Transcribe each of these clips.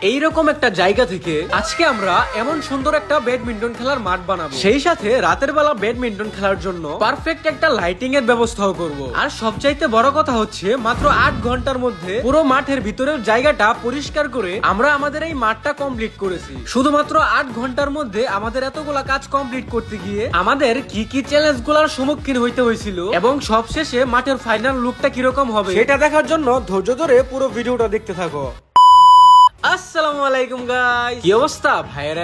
এইরকম একটা জায়গা থেকে আজকে আমরা এমন সুন্দর একটা ব্যাডমিন্টন খেলার মাঠ বানাবো। সেই সাথে রাতের বেলা ব্যাডমিন্টন খেলার জন্য পারফেক্ট একটা লাইটিং এর ব্যবস্থাও করব। আর সবচাইতে বড় কথা হচ্ছে, মাত্র আট ঘণ্টার মধ্যে পুরো মাঠের ভিতরের জায়গাটা পরিষ্কার করে আমরা আমাদের এই মাঠটা কমপ্লিট করেছি। শুধুমাত্র আট ঘণ্টার মধ্যে আমাদের এতগুলা কাজ কমপ্লিট করতে গিয়ে আমাদের কি কি চ্যালেঞ্জগুলার সম্মুখীন হইতে হয়েছিল এবং সবশেষে মাঠের ফাইনাল লুকটা কীরকম হবে, সেটা দেখার জন্য ধৈর্য ধরে পুরো ভিডিওটা দেখতে থাকো। আসসালামু আলাইকুম গাইস কি অবস্থা?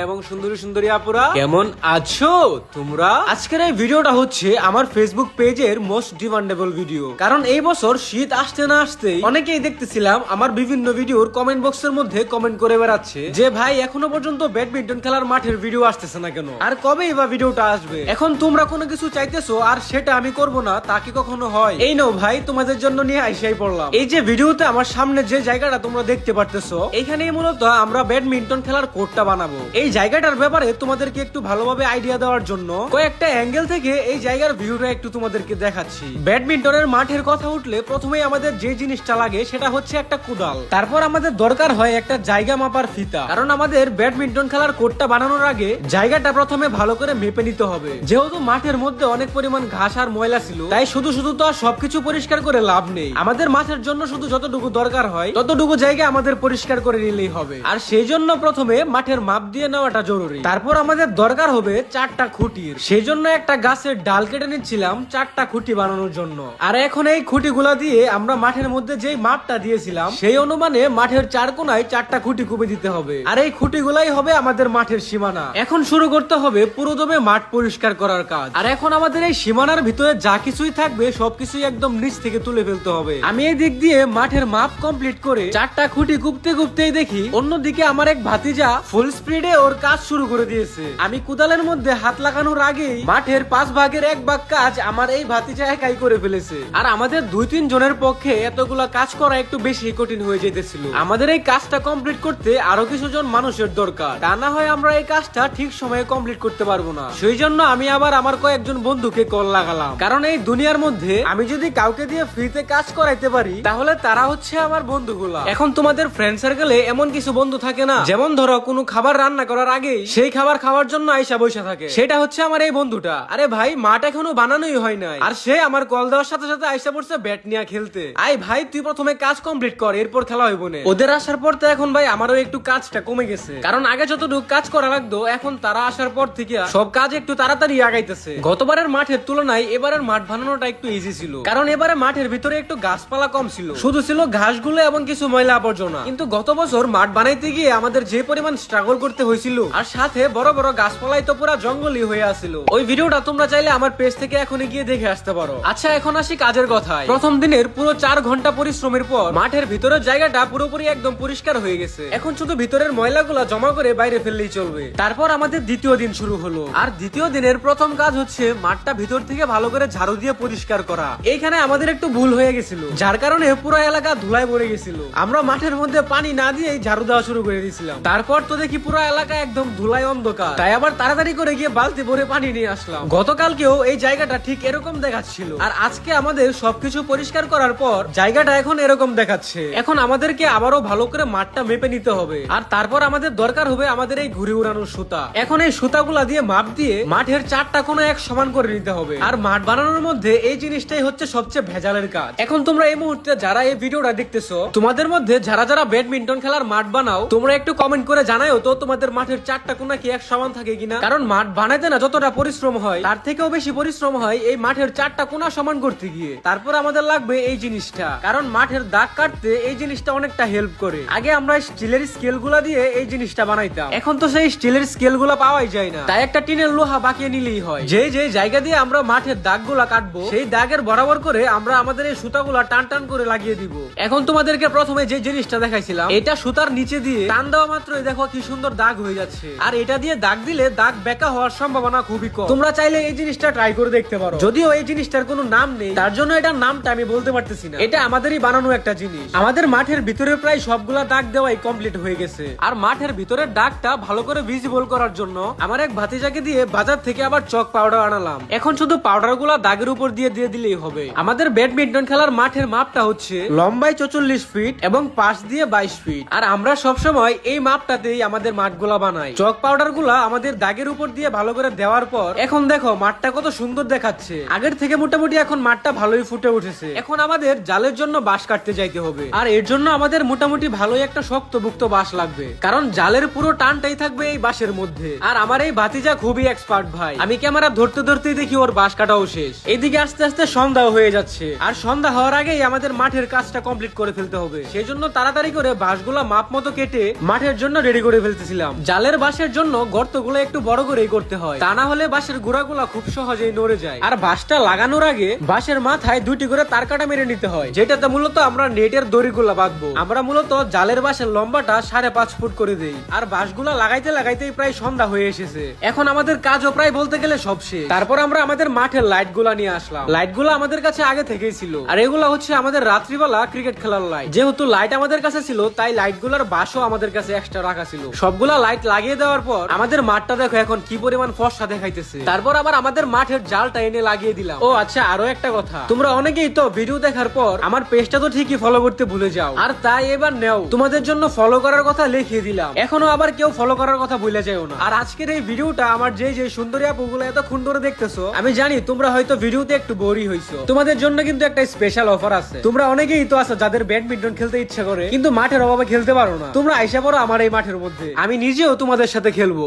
এবং সুন্দরী সুন্দরী আপুরা, কেমন আছো তোমরা? আজকের এই ভিডিওটা হচ্ছে আমার ফেসবুক পেজের মোস্ট ডিমান্ডেবল ভিডিও কারণ এই বছর শীত আসতে না আসতেই অনেকেই দেখতেছিলাম আমার বিভিন্ন ভিডিওর কমেন্ট বক্সের মধ্যে কমেন্ট করে বেড়াচ্ছে যে, ভাই, এখনও পর্যন্ত ব্যাডমিন্টন খেলার মাঠের ভিডিও আসতেছে না কেন? আর কবে বা ভিডিওটা আসবে? এখন তোমরা কোনো কিছু চাইতেছো আর সেটা আমি করব না, তা কি কখনো হয়? এই নাও, ভাই, তোমাদের জন্য নিয়ে আইসাই পড়লাম। এই যে ভিডিওতে আমার সামনে যে জায়গাটা তোমরা দেখতে পারতেছো, এইখানেই মূলত আমরা ব্যাডমিন্টন খেলার কোর্টটা বানাবো। এই জায়গাটার ব্যাপারে তোমাদেরকে একটু ভালোভাবে আইডিয়া দেওয়ার জন্য কয়েকটা অ্যাঙ্গেল থেকে এই জায়গার ভিউটা একটু তোমাদেরকে দেখাচ্ছি। ব্যাডমিন্টনের মাঠের কথা উঠলে প্রথমেই আমাদের যে জিনিসটা লাগে সেটা হচ্ছে একটা কুদাল তারপর আমাদের দরকার হয় একটা জায়গা মাপার ফিতা। কারণ আমাদের ব্যাডমিন্টন খেলার কোর্টটা বানানোর আগে জায়গাটা প্রথমে ভালো করে মেপে নিতে হবে। যেহেতু মাঠের মধ্যে অনেক পরিমাণ ঘাস আর ময়লা ছিল, তাই শুধু শুধু তো আর সবকিছু পরিষ্কার করে লাভ নেই। আমাদের মাঠের জন্য শুধু যতটুকু দরকার হয়, ততটুকু জায়গা আমাদের পরিষ্কার করে নিলেই হবে। আর সেই জন্য প্রথমে মাঠের মাপ দিয়ে নেওয়াটা জরুরি। তারপর আমাদের দরকার হবে চারটা খুঁটির। সেই জন্য একটা গাছের ডাল কেটে নিচ্ছিলাম চারটা খুঁটি বানানোর জন্য। আর এখন এই খুঁটিগুলা দিয়ে আমরা মাঠের মধ্যে যেই মাপটা দিয়েছিলাম, সেই অনুমানে মাঠের চার কোনায় চারটা খুঁটি কুপে দিতে হবে। আর এই খুঁটিগুলাই হবে আমাদের মাঠের সীমানা। এখন শুরু করতে হবে পুরোদমে মাঠ পরিষ্কার করার কাজ। আর এখন আমাদের এই সীমানার ভিতরে যা কিছুই থাকবে, সবকিছুই একদম নিচ থেকে তুলে ফেলতে হবে। আমি এই দিক দিয়ে মাঠের মাপ কমপ্লিট করে চারটা খুঁটি কুপতে কুপতেই দেখি অন্যদিকে আমার এক ভাতিজা ফুল স্পিডে ওর কাজ শুরু করে দিয়েছে। আমি কুদালের মধ্যে হাত লাগানোর আগেই মাঠের পাঁচ ভাগের এক ভাগ কাজ আমার এই ভাতিজা একাই করে ফেলেছে। আর আমাদের দুই তিন জনের পক্ষে এতগুলা কাজ করা একটু বেশি কঠিন হয়ে যেতেছিল আমাদের এই কাজটা কমপ্লিট করতে আরও কিছু জন মানুষের দরকার। তা না হয় আমরা এই কাজটা ঠিক সময়ে কমপ্লিট করতে পারব না। সেই জন্য আমি আবার আমার কয়েকজন বন্ধুকে কল লাগালাম। কারণ এই দুনিয়ার মধ্যে আমি যদি কাউকে দিয়ে ফ্রিতে কাজ করাইতে পারি, তাহলে তারা হচ্ছে আমার বন্ধুগুলা। এখন তোমাদের ফ্রেন্ড সার্কেলে এমন কিছু বন্ধু থাকে না। যেমন ধরো কোনো খাবার রান্না করার আগেই সেই খাবার খাওয়ার জন্য আইসা বসে থাকে। সেটা হচ্ছে আমার এই বন্ধুটা। আরে ভাই, মাঠ এখনও বানানোই হয় নাই। আর সে আমার কল দেওয়ার সাথে সাথে আইসা পড়ছে ব্যাট নিয়ে খেলতে। আই ভাই, তুই প্রথমে কাজ কমপ্লিট কর, এরপর খেলা হইব না। ওদের আসার পর তো এখন ভাই আমারও একটু কাজটা কমে গেছে। কারণ আগে যতটুকু কাজ করা লাগতো, এখন তারা আসার পর থেকে সব কাজ একটু তাড়াতাড়ি আগাইতেছে। গতবারের মাঠের তুলনায় এবারের মাঠ বানানোটা একটু ইজি ছিল। কারণ এবারে মাঠের ভিতরে একটু গাছপালা কম ছিল। শুধু ছিল ঘাসগুলো এবং কিছু ময়লা আবর্জনা। কিন্তু গত বছর মাঠ বানাইতে গিয়ে আমাদের যে পরিমাণ স্ট্রাগল করতে হয়েছিল, আর সাথে বড় বড় গাছপালাই তো পুরো জঙ্গলই হয়ে আছিল। ওই ভিডিওটা তোমরা চাইলে আমার পেজ থেকে এখনই গিয়ে দেখে আসতে পারো। আচ্ছা এখন আসি কাজের কথায়। প্রথম দিনের পুরো চার ঘণ্টা পরিশ্রমের পর, মাঠের ভিতরের জায়গাটা পুরোপুরি একদম পরিষ্কার হয়ে গেছে। এখন শুধু ভিতরের ময়লাগুলা জমা করে বাইরে ফেললেই চলবে। তারপর আমাদের দ্বিতীয় দিন শুরু হলো। আর দ্বিতীয় দিনের প্রথম কাজ হচ্ছে মাঠটা ভিতর থেকে ভালো করে ঝাড়ু দিয়ে পরিষ্কার করা। এইখানে আমাদের একটু ভুল হয়ে গেছিল। যার কারণে পুরো এলাকা ধুলায় ভরে গেছিল। আমরা মাঠের মধ্যে পানি না দিয়েই ঝাড়ু দেওয়া শুরু করে দিয়েছিলাম। তারপর তো দেখি পুরো এলাকা একদম ধুলায় অন্ধকার। তাই আবার তাড়াতাড়ি করে গিয়ে বালতি ভরে পানি নিয়ে আসলাম। গতকালকেও এই জায়গাটা ঠিক এরকম দেখাচ্ছিল। আর আজকে আমাদের সবকিছু পরিষ্কার করার পর জায়গাটা এখন এরকম দেখাচ্ছে। এখন আমাদেরকে আবারও ভালো করে মাঠটা মেপে নিতে হবে। আর তারপর আমাদের দরকার হবে আমাদের এই ঘুরে উড়ানোর সুতা। এখন এই সুতাগুলা দিয়ে মাপ দিয়ে মাঠের চারটা কোনো এক সমান করে নিতে হবে। আর মাঠ বানানোর মধ্যে এই জিনিসটাই হচ্ছে সবচেয়ে ভেজালের কাজ। এখন তোমরা এই মুহূর্তে যারা এই ভিডিওটা দেখতেছো, তোমাদের মধ্যে যারা যারা ব্যাডমিন্টন খেলার মাঠ বানাও। তোমরা একটু কমেন্ট করে জানাও তো তোমাদের মাঠের চারটা কোনা কি এক সমান থাকে কিনা। কারণ মাঠ বানাইতে না যতটা পরিশ্রম হয়, তার থেকেও বেশি পরিশ্রম হয় এই মাঠের চারটা কোনা সমান করতে গিয়ে। তারপর আমাদের লাগবে এই জিনিসটা। কারণ মাঠের দাগ কাটতে এই জিনিসটা অনেকটা হেল্প করে। আগে আমরা স্টিলের স্কেলগুলা দিয়ে এই জিনিসটা বানাইতাম। এখন তো সেই স্টিলের স্কেলগুলা পাওয়াই যায় না। তাই একটা টিনের লোহা বাকিয়ে নিলেই হয়। যে যে জায়গা দিয়ে আমরা মাঠের দাগগুলা কাটবো, সেই দাগের বরাবর করে আমরা আমাদের এই সুতাগুলা টান টান করে লাগিয়ে দিব। এখন তোমাদেরকে প্রথমে যে জিনিসটা দেখাইছিলাম, এটা সুতার নিচে দিয়ে টান দেওয়া মাত্রই দেখো কি সুন্দর দাগ হয়ে যাচ্ছে। আর এটা দিয়ে দাগ দিলে দাগ বেকা হওয়ার সম্ভাবনা খুবই কম। তোমরা চাইলে এই জিনিসটা ট্রাই করে দেখতে পারো। যদিও এই জিনিসটার কোনো নাম নেই, তার জন্য এটার নামটা আমি বলতে পারতেছি না। এটা আমাদেরই বানানো একটা জিনিস। আমাদের মাঠের ভিতরে প্রায় সবগুলা দাগ দেওয়াই কমপ্লিট হয়ে গেছে। আর মাঠের ভিতরের দাগটা ভালো করে ভিজিবল করার জন্য আমার এক ভাতিজাকে দিয়ে বাজার থেকে আবার চক পাউডার আনালাম। এখন শুধু পাউডারগুলা দাগের উপর দিয়ে দিয়ে দিলেই হবে। আমাদের ব্যাডমিন্টন খেলার মাঠের মাপটা হচ্ছে লম্বায় চৌচল্লিশ ফিট এবং পাশ দিয়ে বাইশ ফিট আর আমরা সব সবসময় এই মাপটাতেই আমাদের মাঠগুলা বানাই। চক পাউডারগুলা আমাদের দাগের উপর দিয়ে ভালো করে দেওয়ার পর, এখন দেখো মাঠটা কত সুন্দর দেখাচ্ছে। আগের থেকে মোটামুটি এখন মাঠটা ভালোই ফুটে উঠেছে। এখন আমাদের জালের জন্য বাঁশ কাটতে যাইতে হবে। আর এর জন্য আমাদের মোটামুটি ভালোই একটা শক্তভুক্ত বাঁশ লাগবে। কারণ জালের পুরো টানটাই থাকবে এই বাঁশের মধ্যে। আর আমার এই ভাতিজা খুবই এক্সপার্ট ভাই। আমি ক্যামেরা ধরতে ধরতেই দেখি ওর বাঁশ কাটাও শেষ। এইদিকে আস্তে আস্তে সন্ধ্যা হয়ে যাচ্ছে। আর সন্ধ্যা হওয়ার আগেই আমাদের মাঠের কাজটা কমপ্লিট করে ফেলতে হবে। সেই জন্য তাড়াতাড়ি করে বাঁশগুলা মাপ মতো কেটে মাঠের জন্য রেডি করে ফেলতেছিলাম। জালের বাঁশের জন্য গর্তগুলো একটু বড় করেই করতে হয়। তা না হলে বাঁশের গুড়াগুলা খুব সহজেই নড়ে যায়। আর বাঁশটা লাগানোর আগে বাঁশের মাথায় দুটি করে তার কাটা মেরে নিতে হয়, যেটাতে মূলত আমরা নেটের দড়িগুলা বাঁধবো। আমরা মূলত জালের বাঁশের লম্বাটা সাড়ে পাঁচ ফুট করে দেই। আর বাঁশগুলা লাগাইতে লাগাইতেই প্রায় সন্ধ্যা হয়ে এসেছে। এখন আমাদের কাজও প্রায় বলতে গেলে সব শেষ। তারপর আমরা আমাদের মাঠের লাইটগুলা নিয়ে আসলাম। লাইটগুলো আমাদের কাছে আগে থেকেই ছিল। আর এগুলা হচ্ছে আমাদের রাত্রিবেলা ক্রিকেট খেলার লাইট যেহেতু লাইট আমাদের কাছে ছিল, তাই লাইট গুলার বাসও আমাদের কাছে এক্সট্রা রাখা ছিল। সবগুলা লাইট লাগিয়ে দেওয়ার পর আমাদের মাঠটা দেখো এখন কি পরিমাণ ফর্সা দেখাইতেছে। তারপর আবার আমাদের মাঠের জালটা এনে লাগিয়ে দিলাম। ও আচ্ছা আরও একটা কথা। তোমরা অনেকেই তো ভিডিও দেখার পর আমার পেজটা তো ঠিকই ফলো করতে ভুলে যাও। আর তাই এবার নেও। তোমাদের জন্য ফলো করার কথা লিখিয়ে দিলাম। এখনও আবার কেউ ফলো করার কথা ভুলে যাও না। আর আজকের এই ভিডিওটা আমার যে যে সুন্দরী আপুগুলো এতক্ষণ ধরে দেখতেছো, আমি জানি তোমরা হয়তো ভিডিওতে একটু বোরই হইছো। তোমাদের জন্য কিন্তু একটা স্পেশাল অফার আছে। তোমরা অনেকেই তো আছো যাদের ব্যাডমিন্টন খেলতে ইচ্ছা করে, কিন্তু মাঠের অভাবে খেলতে পারো না। তোমরা আইসা পড়ো আমার এই মাঠের মধ্যে। আমি নিজেও তোমাদের সাথে খেলব।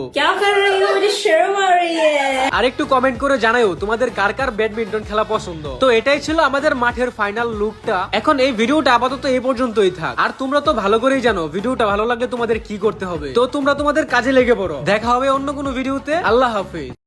আর একটু কমেন্ট করে জানাও তোমাদের কার কার ব্যাডমিন্টন খেলা পছন্দ? তো এটাই ছিল আমাদের মাঠের ফাইনাল লুকটা এখন এই ভিডিওটা আপাতত এই পর্যন্তই থাক। আর তোমরা তো ভালো করেই জানো ভিডিওটা ভালো লাগলে তোমাদের কি করতে হবে। তো তোমরা তোমাদের কাজে লেগে পড়ো। দেখা হবে অন্য কোনো ভিডিওতে। আল্লাহ হাফিজ।